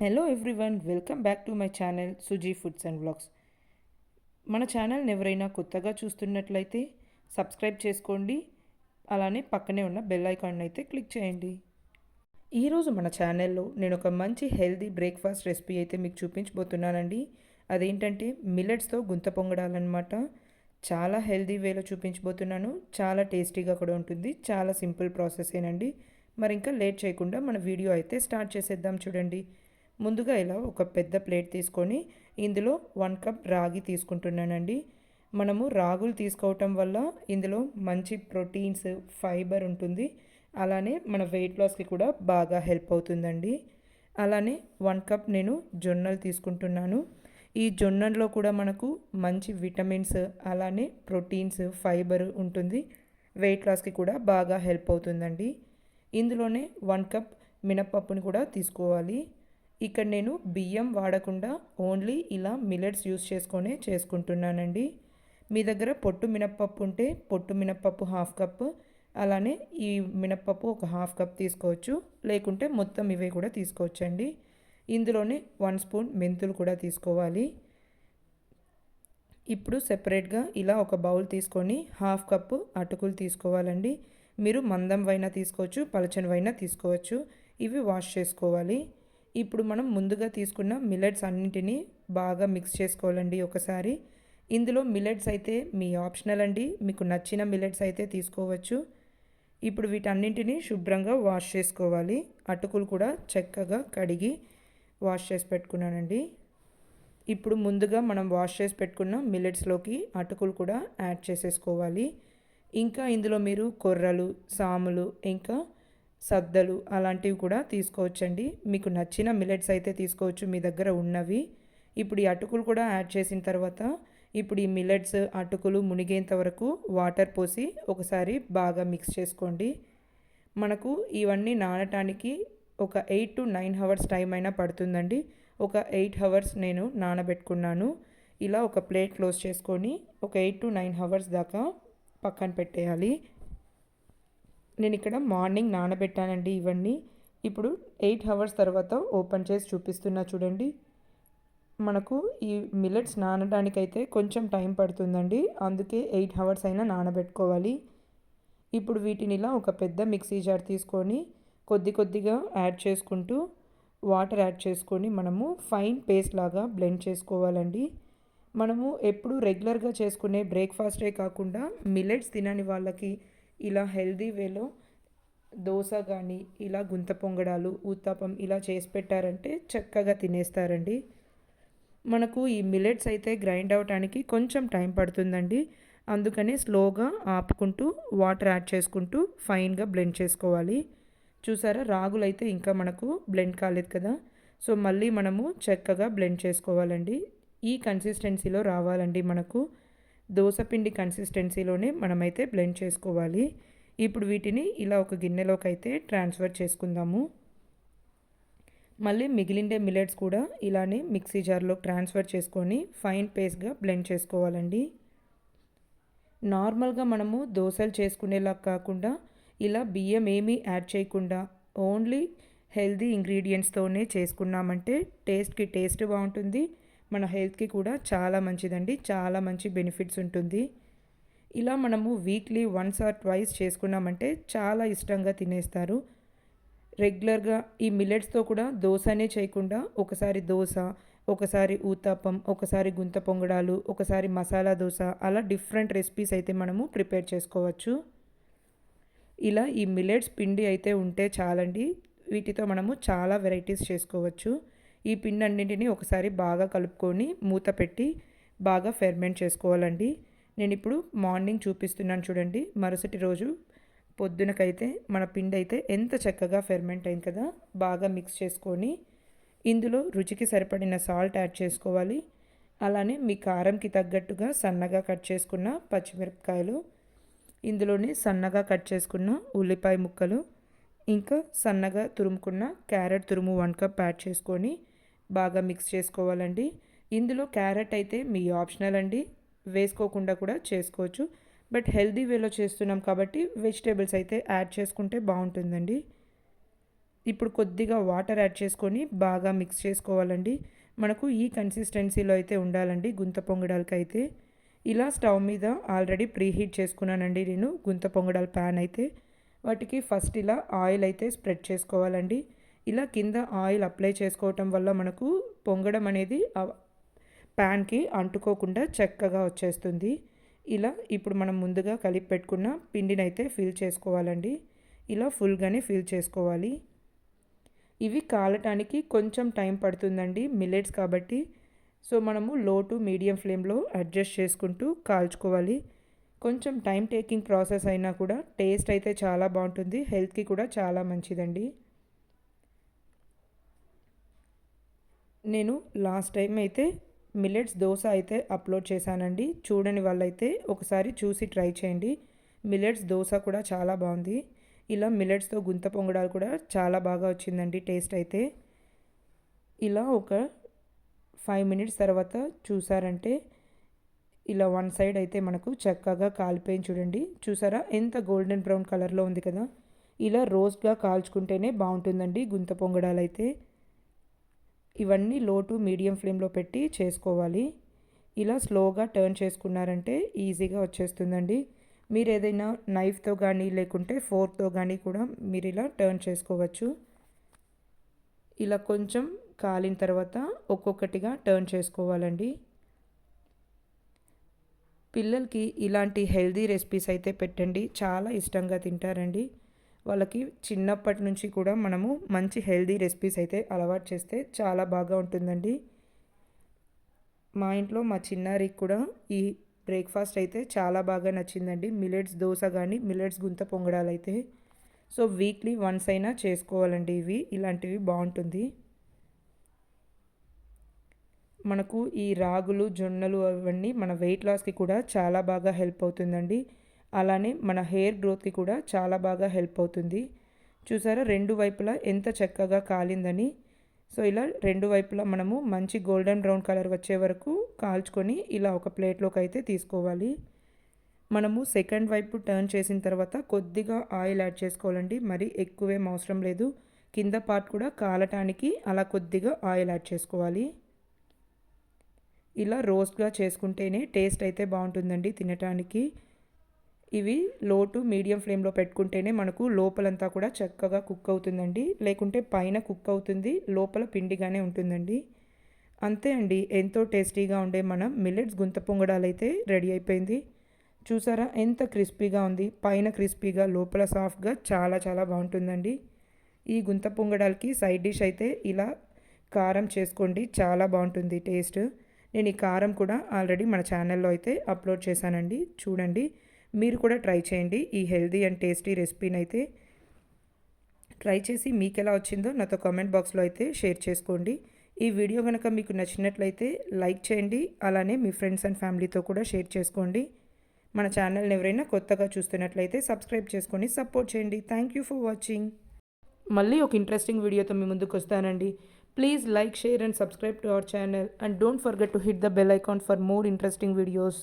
Hello everyone welcome back to my channel Suji foods and blogs మన ఛానల్ని ఎవరైనా కొత్తగా చూస్తున్నట్లయితే సబ్స్క్రైబ్ చేసుకోండి. అలానే పక్కనే ఉన్న బెల్ ఐకాన్ అయితే క్లిక్ చేయండి. ఈరోజు మన ఛానల్లో నేను ఒక మంచి హెల్దీ బ్రేక్ఫాస్ట్ రెసిపీ అయితే మీకు చూపించబోతున్నానండి. అదేంటంటే మిల్లెట్స్తో గుంత పొంగడాలన్నమాట. చాలా హెల్దీ వేలో చూపించబోతున్నాను. చాలా టేస్టీగా కూడా ఉంటుంది. చాలా సింపుల్ ప్రాసెస్ ఏనండి. మరి ఇంకా లేట్ చేయకుండా మన వీడియో అయితే స్టార్ట్ చేసేద్దాం చూడండి. ముందుగా ఇలా ఒక పెద్ద ప్లేట్ తీసుకొని ఇందులో వన్ కప్ రాగి తీసుకుంటున్నానండి. మనము రాగులు తీసుకోవటం వల్ల ఇందులో మంచి ప్రోటీన్స్ ఫైబర్ ఉంటుంది. అలానే మన వెయిట్ లాస్కి కూడా బాగా హెల్ప్ అవుతుందండి. అలానే వన్ కప్ నేను జొన్నలు తీసుకుంటున్నాను. ఈ జొన్నల్లో కూడా మనకు మంచి విటమిన్స్ అలానే ప్రోటీన్స్ ఫైబర్ ఉంటుంది. వెయిట్ లాస్కి కూడా బాగా హెల్ప్ అవుతుందండి. ఇందులోనే వన్ కప్ మినప్పప్పుని కూడా తీసుకోవాలి. ఇక్కడ నేను బియ్యం వాడకుండా ఓన్లీ ఇలా మిలెట్స్ యూస్ చేసుకొనే చేసుకుంటున్నానండి. మీ దగ్గర పొట్టు మినప్పప్పు ఉంటే పొట్టు మినప్పప్పు హాఫ్ కప్ అలానే ఈ మినప్పప్పు ఒక హాఫ్ కప్ తీసుకోవచ్చు. లేకుంటే మొత్తం ఇవే కూడా తీసుకోవచ్చండి. ఇందులోనే వన్ స్పూన్ మెంతులు కూడా తీసుకోవాలి. ఇప్పుడు సెపరేట్గా ఇలా ఒక బౌల్ తీసుకొని హాఫ్ కప్పు అటుకులు తీసుకోవాలండి. మీరు మందం వైనా తీసుకోవచ్చు పలచనివైనా తీసుకోవచ్చు. ఇవి వాష్ చేసుకోవాలి. ఇప్పుడు మనం ముందుగా తీసుకున్న మిల్లెట్స్ అన్నింటినీ బాగా మిక్స్ చేసుకోవాలండి ఒకసారి. ఇందులో మిల్లెట్స్ అయితే మీ ఆప్షనల్ అండి. మీకు నచ్చిన మిల్లెట్స్ అయితే తీసుకోవచ్చు. ఇప్పుడు వీటన్నింటినీ శుభ్రంగా వాష్ చేసుకోవాలి. అటుకులు కూడా చక్కగా కడిగి వాష్ చేసి పెట్టుకున్నానండి. ఇప్పుడు ముందుగా మనం వాష్ చేసి పెట్టుకున్న మిల్లెట్స్లోకి అటుకులు కూడా యాడ్ చేసేసుకోవాలి. ఇంకా ఇందులో మీరు కొర్రలు సాములు ఇంకా సద్దలు అలాంటివి కూడా తీసుకోవచ్చండి. మీకు నచ్చిన మిలెట్స్ అయితే తీసుకోవచ్చు మీ దగ్గర ఉన్నవి. ఇప్పుడు ఈ అటుకులు కూడా యాడ్ చేసిన తర్వాత ఇప్పుడు ఈ మిల్లెట్స్ అటుకులు మునిగేంత వరకు వాటర్ పోసి ఒకసారి బాగా మిక్స్ చేసుకోండి. మనకు ఇవన్నీ నానటానికి ఒక eight to nine hours time అయినా పడుతుందండి. ఒక ఎయిట్ హవర్స్ నేను నానబెట్టుకున్నాను. ఇలా ఒక ప్లేట్ క్లోజ్ చేసుకొని ఒక ఎయిట్ టు నైన్ హవర్స్ దాకా పక్కన పెట్టేయాలి. నేను ఇక్కడ మార్నింగ్ నానబెట్టానండి ఇవన్నీ. ఇప్పుడు ఎయిట్ అవర్స్ తర్వాత ఓపెన్ చేసి చూపిస్తున్నా చూడండి. మనకు ఈ మిల్లెట్స్ నానడానికైతే కొంచెం టైం పడుతుందండి. అందుకే ఎయిట్ అవర్స్ అయినా నానబెట్టుకోవాలి. ఇప్పుడు వీటిని ఇలా ఒక పెద్ద మిక్సీ జార్ తీసుకొని కొద్ది కొద్దిగా యాడ్ చేసుకుంటూ వాటర్ యాడ్ చేసుకొని మనము ఫైన్ పేస్ట్ లాగా బ్లెండ్ చేసుకోవాలండి. మనము ఎప్పుడు రెగ్యులర్గా చేసుకునే బ్రేక్ఫాస్టే కాకుండా మిల్లెట్స్ తినని వాళ్ళకి ఇలా హెల్దీ వేలో దోశ కానీ ఇలా గుంత పొంగడాలు ఊత్తపం ఇలా చేసి పెట్టారంటే చక్కగా తినేస్తారండి. మనకు ఈ మిలెట్స్ అయితే గ్రైండ్ అవటానికి కొంచెం టైం పడుతుందండి. అందుకని స్లోగా ఆపుకుంటూ వాటర్ యాడ్ చేసుకుంటూ ఫైన్గా బ్లెండ్ చేసుకోవాలి. చూసారా రాగులు అయితే ఇంకా మనకు బ్లెండ్ కాలేదు కదా. సో మళ్ళీ మనము చక్కగా బ్లెండ్ చేసుకోవాలండి. ఈ కన్సిస్టెన్సీలో రావాలండి మనకు. దోశపిండి కన్సిస్టెన్సీలోనే మనమైతే బ్లెండ్ చేసుకోవాలి. ఇప్పుడు వీటిని ఇలా ఒక గిన్నెలోకి అయితే ట్రాన్స్ఫర్ చేసుకుందాము. మళ్ళీ మిగిలిండే మిలెట్స్ కూడా ఇలానే మిక్సీ జార్లో ట్రాన్స్ఫర్ చేసుకొని ఫైన్ పేస్ట్గా బ్లెండ్ చేసుకోవాలండి. నార్మల్గా మనము దోశలు చేసుకునేలా కాకుండా ఇలా బియ్యం ఏమీ యాడ్ చేయకుండా ఓన్లీ హెల్దీ ఇంగ్రీడియంట్స్తోనే చేసుకున్నామంటే టేస్ట్కి టేస్ట్ బాగుంటుంది. మన హెల్త్కి కూడా చాలా మంచిదండి. చాలా మంచి బెనిఫిట్స్ ఉంటుంది. ఇలా మనము వీక్లీ వన్స్ ఆర్ ట్వైస్ చేసుకున్నామంటే చాలా ఇష్టంగా తినేస్తారు. రెగ్యులర్గా ఈ మిల్లెట్స్తో కూడా దోశనే చేయకుండా ఒకసారి దోశ ఒకసారి ఊతాపం ఒకసారి గుంత పొంగడాలు ఒకసారి మసాలా దోశ అలా డిఫరెంట్ రెసిపీస్ అయితే మనము ప్రిపేర్ చేసుకోవచ్చు. ఇలా ఈ మిల్లెట్స్ పిండి అయితే ఉంటే చాలండి. వీటితో మనము చాలా వెరైటీస్ చేసుకోవచ్చు. ఈ పిండి అన్నింటినీ ఒకసారి బాగా కలుపుకొని మూత పెట్టి బాగా ఫెర్మెంట్ చేసుకోవాలండి. నేను ఇప్పుడు మార్నింగ్ చూపిస్తున్నాను చూడండి. మరుసటి రోజు పొద్దునకైతే మన పిండి అయితే ఎంత చక్కగా ఫెర్మెంట్ అయింది కదా బాగా మిక్స్ చేసుకొని ఇందులో రుచికి సరిపడిన సాల్ట్ యాడ్ చేసుకోవాలి. అలానే మీ కారంకి తగ్గట్టుగా సన్నగా కట్ చేసుకున్న పచ్చిమిరపకాయలు ఇందులోనే సన్నగా కట్ చేసుకున్న ఉల్లిపాయ ముక్కలు ఇంకా సన్నగా తురుముకున్న క్యారెట్ తురుము వన్ కప్ యాడ్ చేసుకొని బాగా మిక్స్ చేసుకోవాలండి. ఇందులో క్యారెట్ అయితే మీ ఆప్షనల్ అండి. వేసుకోకుండా కూడా చేసుకోవచ్చు. బట్ హెల్దీ వేలో చేస్తున్నాం కాబట్టి వెజిటేబుల్స్ అయితే యాడ్ చేసుకుంటే బాగుంటుందండి. ఇప్పుడు కొద్దిగా వాటర్ యాడ్ చేసుకొని బాగా మిక్స్ చేసుకోవాలండి. మనకు ఈ కన్సిస్టెన్సీలో అయితే ఉండాలండి గుంత పొంగడాలకి అయితే ఇలా స్టవ్ మీద ఆల్రెడీ ప్రీహీట్ చేసుకున్నానండి నేను గుంత పొంగడాల ప్యాన్ అయితే. వాటికి ఫస్ట్ ఇలా ఆయిల్ అయితే స్ప్రెడ్ చేసుకోవాలండి. ఇలా కింద ఆయిల్ అప్లై చేసుకోవటం వల్ల మనకు పొంగడం అనేది ప్యాన్కి అంటుకోకుండా చక్కగా వచ్చేస్తుంది. ఇలా ఇప్పుడు మనం ముందుగా కలిపి పెట్టుకున్న పిండిని అయితే ఫిల్ చేసుకోవాలండి. ఇలా ఫుల్గానే ఫిల్ చేసుకోవాలి. ఇవి కాలటానికి కొంచెం టైం పడుతుందండి మిల్లెట్స్ కాబట్టి. సో మనము లో టు మీడియం ఫ్లేమ్లో అడ్జస్ట్ చేసుకుంటూ కాల్చుకోవాలి. కొంచెం టైం టేకింగ్ ప్రాసెస్ అయినా కూడా టేస్ట్ అయితే చాలా బాగుంటుంది హెల్త్కి కూడా చాలా మంచిదండి. నేను లాస్ట్ టైం అయితే మిల్లెట్స్ దోశ అయితే అప్లోడ్ చేశానండి. చూడని వాళ్ళైతే ఒకసారి చూసి ట్రై చేయండి. మిల్లెట్స్ దోశ కూడా చాలా బాగుంది. ఇలా మిల్లెట్స్తో గుంత పొంగడాలు కూడా చాలా బాగా వచ్చిందండి టేస్ట్ అయితే. ఇలా ఒక ఫైవ్ మినిట్స్ తర్వాత చూసారంటే ఇలా వన్ సైడ్ అయితే మనకు చక్కగా కాలిపోయి చూడండి. చూసారా? ఎంత గోల్డెన్ బ్రౌన్ కలర్లో ఉంది కదా. ఇలా రోస్ట్గా కాల్చుకుంటేనే బాగుంటుందండి గుంత పొంగడాలు అయితే. ఇవన్నీ లో టు మీడియం ఫ్లేమ్లో పెట్టి చేసుకోవాలి. ఇలా స్లోగా టర్న్ చేసుకున్నారంటే ఈజీగా వచ్చేస్తుందండి. మీరు ఏదైనా నైఫ్తో కానీ లేకుంటే ఫోర్క్తో కానీ కూడా మీరు ఇలా టర్న్ చేసుకోవచ్చు. ఇలా కొంచెం కాలిన తర్వాత ఒక్కొక్కటిగా టర్న్ చేసుకోవాలండి. పిల్లలకి ఇలాంటి హెల్దీ రెసిపీస్ అయితే పెట్టండి. చాలా ఇష్టంగా తింటారండి. వాళ్ళకి చిన్నప్పటి నుంచి కూడా మనము మంచి హెల్దీ రెసిపీస్ అయితే అలవాటు చేస్తే చాలా బాగా ఉంటుందండి. మా ఇంట్లో మా చిన్నారికి కూడా ఈ బ్రేక్ఫాస్ట్ అయితే చాలా బాగా నచ్చిందండి. మిలెట్స్ దోశ కానీ మిలెట్స్ గుంత పొంగడాలు అయితే. సో వీక్లీ వన్స్ అయినా చేసుకోవాలండి ఇవి. ఇలాంటివి బాగుంటుంది. మనకు ఈ రాగులు జొన్నలు అవన్నీ మన వెయిట్ లాస్కి కూడా చాలా బాగా హెల్ప్ అవుతుందండి. అలానే మన హెయిర్ గ్రోత్కి కూడా చాలా బాగా హెల్ప్ అవుతుంది. చూసారా? రెండు వైపులా ఎంత చక్కగా కాలిందని. సో ఇలా రెండు వైపులా మనము మంచి గోల్డెన్ బ్రౌన్ కలర్ వచ్చే వరకు కాల్చుకొని ఇలా ఒక ప్లేట్లోకి అయితే తీసుకోవాలి. మనము సెకండ్ వైపు టర్న్ చేసిన తర్వాత కొద్దిగా ఆయిల్ యాడ్ చేసుకోవాలండి. మరి ఎక్కువేం అవసరం లేదు. కింద పార్ట్ కూడా కాలటానికి అలా కొద్దిగా ఆయిల్ యాడ్ చేసుకోవాలి. ఇలా రోస్ట్గా చేసుకుంటేనే టేస్ట్ అయితే బాగుంటుందండి తినటానికి. ఇవి లో టు మీడియం ఫ్లేమ్లో పెట్టుకుంటేనే మనకు లోపలంతా కూడా చక్కగా కుక్ అవుతుందండి. లేకుంటే పైన కుక్ అవుతుంది లోపల పిండిగానే ఉంటుందండి. అంతే అండి ఎంతో టేస్టీగా ఉండే మన మిల్లెట్స్ గుంత పొంగడాలు అయితే రెడీ అయిపోయింది. చూసారా ఎంత క్రిస్పీగా ఉంది పైన క్రిస్పీగా లోపల సాఫ్ట్గా చాలా చాలా బాగుంటుందండి. ఈ గుంత పొంగడాలకి సైడ్ డిష్ అయితే ఇలా కారం చేసుకోండి చాలా బాగుంటుంది టేస్ట్. నేను ఈ కారం కూడా ఆల్రెడీ మన ఛానల్లో అయితే అప్లోడ్ చేశానండి చూడండి. మీరు కూడా ట్రై చేయండి. ఈ హెల్దీ అండ్ టేస్టీ రెసిపీని అయితే ట్రై చేసి మీకు ఎలా వచ్చిందో నాతో కామెంట్ బాక్స్లో అయితే షేర్ చేసుకోండి. ఈ వీడియో కనుక మీకు నచ్చినట్లయితే లైక్ చేయండి. అలానే మీ ఫ్రెండ్స్ అండ్ ఫ్యామిలీతో కూడా షేర్ చేసుకోండి. మన ఛానల్ని ఎవరైనా కొత్తగా చూస్తున్నట్లయితే సబ్స్క్రైబ్ చేసుకొని సపోర్ట్ చేయండి. Thank you for watching. మళ్ళీ ఒక ఇంట్రెస్టింగ్ వీడియోతో మీ ముందుకు వస్తానండి. Please like share and subscribe to our channel. And don't forget to hit the bell icon for more interesting videos.